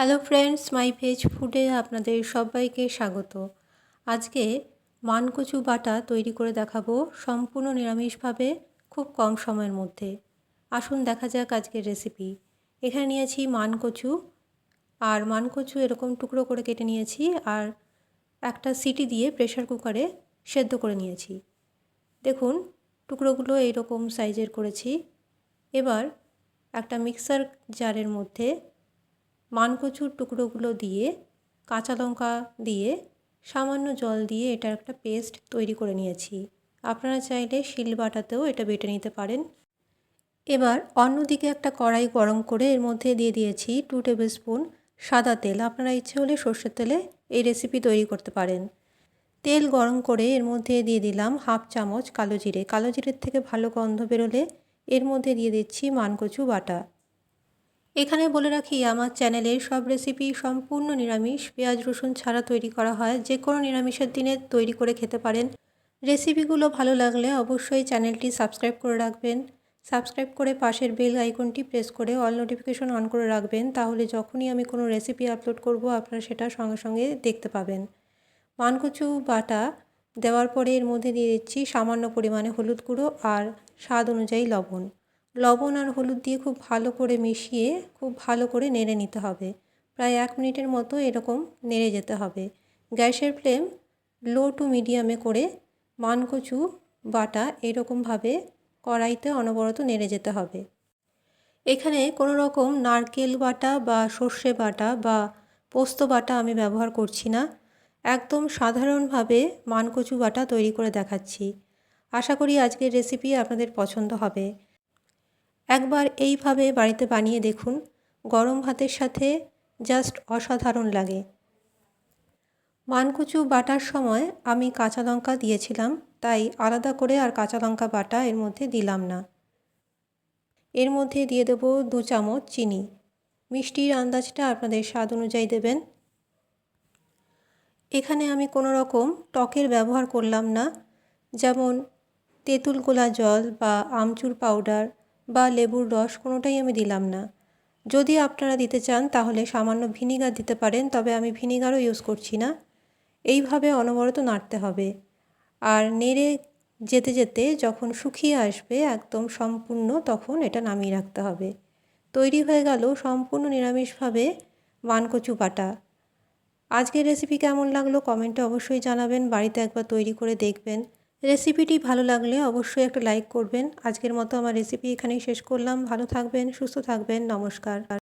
Hello friends মাই veg ফুডে আপনাদের সবাইকে স্বাগত। আজকে মানকচু বাটা তৈরি করে দেখাবো সম্পূর্ণ নিরামিষভাবে, খুব কম সময়ের মধ্যে। আসুন দেখা যাক আজকের রেসিপি এখানে নিয়েছি মানকচু, আর মানকচু এরকম টুকরো করে কেটে নিয়েছি, আর একটা সিটি দিয়ে প্রেশার কুকারে সেদ্ধ করে নিয়েছি। দেখুন, টুকরোগুলো এইরকম সাইজের করেছি। এবার একটা মিক্সার জারের মধ্যে মানকচুর টুকরোগুলো দিয়ে, কাঁচা লঙ্কা দিয়ে, সামান্য জল দিয়ে এটার একটা পেস্ট তৈরি করে নিয়েছি। আপনারা চাইলে শিল বাটাতেও এটা বেটে নিতে পারেন। এবার অন্যদিকে একটা কড়াই গরম করে এর মধ্যে দিয়ে দিয়েছি টু টেবিল স্পুন সাদা তেল। আপনারা ইচ্ছে হলে সর্ষের তেলে এই রেসিপি তৈরি করতে পারেন। তেল গরম করে এর মধ্যে দিয়ে দিলাম হাফ চামচ কালো জিরে। কালো জিরের থেকে ভালো গন্ধ বেরোলে এর মধ্যে দিয়ে দিচ্ছি মানকচু বাটা। এখানে বলে রাখি, আমার চ্যানেলের সব রেসিপি সম্পূর্ণ নিরামিষ। পেঁয়াজ, রসুন ছাড়া তৈরি করা হয়। যে কোনো নিরামিষের দিনে তৈরি করে খেতে পারেন। রেসিপিগুলো ভালো লাগলে অবশ্যই চ্যানেলটি সাবস্ক্রাইব করে রাখবেন। সাবস্ক্রাইব করে পাশের বেল আইকনটি প্রেস করে অল নোটিফিকেশন অন করে রাখবেন। তাহলে যখনই আমি কোনো রেসিপি আপলোড করব, আপনারা সেটা সঙ্গে সঙ্গে দেখতে পাবেন। মানকচু বাটা দেওয়ার পরে এর মধ্যে দিয়ে দিচ্ছি সামান্য পরিমাণে হলুদ গুঁড়ো আর স্বাদ অনুযায়ী লবণ। লবণ আর হলুদ দিয়ে খুব ভালো করে মিশিয়ে খুব ভালো করে নেড়ে নিতে হবে। প্রায় এক মিনিটের মতো এরকম নেড়ে যেতে হবে। গ্যাসের ফ্লেম লো টু মিডিয়ামে করে মানকচু বাটা এরকমভাবে কড়াইতে অনবরত নেড়ে যেতে হবে। এখানে কোনো রকম নারকেল বাটা বা সর্ষে বাটা বা পোস্ত বাটা আমি ব্যবহার করছি না। একদম সাধারণভাবে মানকচু বাটা তৈরি করে দেখাচ্ছি। আশা করি আজকের রেসিপি আপনাদের পছন্দ হবে। একবার এইভাবে বাড়িতে বানিয়ে দেখুন, গরম ভাতের সাথে জাস্ট অসাধারণ লাগে। মানকুচু বাটার সময় আমি কাঁচা লঙ্কা দিয়েছিলাম, তাই আলাদা করে আর কাঁচা লঙ্কা বাটা এর মধ্যে দিলাম না। এর মধ্যে দিয়ে দেবো দু চামচ চিনি। মিষ্টির আন্দাজটা আপনাদের স্বাদ অনুযায়ী দেবেন। এখানে আমি কোনো রকম টকের ব্যবহার করলাম না, যেমন তেঁতুল গোলা জল বা আমচুর পাউডার বা লেবুর রস কোনোটাই আমি দিলাম না। যদি আপনারা দিতে চান, তাহলে সামান্য ভিনিগার দিতে পারেন, তবে আমি ভিনিগারও ইউজ করছি না। এইভাবে অনবরত নাড়তে হবে। আর নেড়ে যেতে যেতে যখন শুকিয়ে আসবে একদম সম্পূর্ণ, তখন এটা নামিয়ে রাখতে হবে। তৈরি হয়ে গেল সম্পূর্ণ নিরামিষভাবে মানকচু বাটা। আজকের রেসিপি কেমন লাগল কমেন্টে অবশ্যই জানাবেন। বাড়িতে একবার তৈরি করে দেখবেন। রেসিপিটি ভালো লাগলে অবশ্যই একটা লাইক করবেন। আজকের মতো আমার রেসিপি এখানেই শেষ করলাম। ভালো থাকবেন, সুস্থ থাকবেন। নমস্কার।